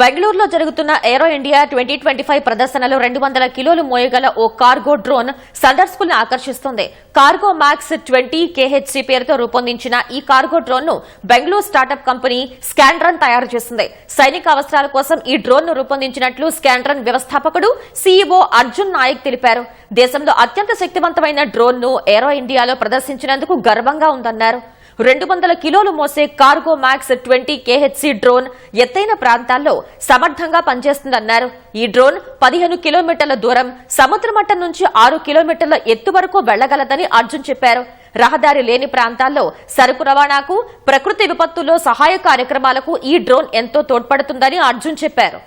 బెంగళూరులో జరుగుతున్న aero India twenty twenty five ప్రదర్శనలో రెండు వందల కిలోలు మోయగల ఓ కార్గో డ్రోన్ సందర్శకులను ఆకర్షిస్తోంది. కార్గో మ్యాక్స్ ట్వంటీ కేహెచ్సి పేరుతో రూపొందించిన ఈ కార్గో డ్రోన్ను బెంగళూరు స్టార్టప్ కంపెనీ స్కాండ్రన్ తయారు చేసింది. సైనిక అవసరాల కోసం ఈ డ్రోన్ను రూపొందించినట్లు స్కాండ్రన్ వ్యవస్థాపకుడు సీఈఓ అర్జున్ నాయక్ తెలిపారు. దేశంలో అత్యంత శక్తివంతమైన డ్రోన్ను ఏరో ఇండియాలో ప్రదర్శించినందుకు గర్వంగా ఉందన్నారు. రెండు వందల కిలోలు మోసే cargo max twenty KHC drone ఎత్తైన ప్రాంతాల్లో సమర్థంగా పనిచేస్తుందన్నారు. ఈ డ్రోన్ పదిహేను కిలోమీటర్ల దూరం సముద్ర మట్టం నుంచి ఆరు కిలోమీటర్ల ఎత్తు వరకు వెళ్ళగలదని అర్జున్ చెప్పారు. రహదారి లేని ప్రాంతాల్లో సరుకు రవాణాకు ప్రకృతి విపత్తుల్లో సహాయ కార్యక్రమాలకు ఈ డ్రోన్ ఎంతో తోడ్పడుతుందని అర్జున్ చెప్పారు.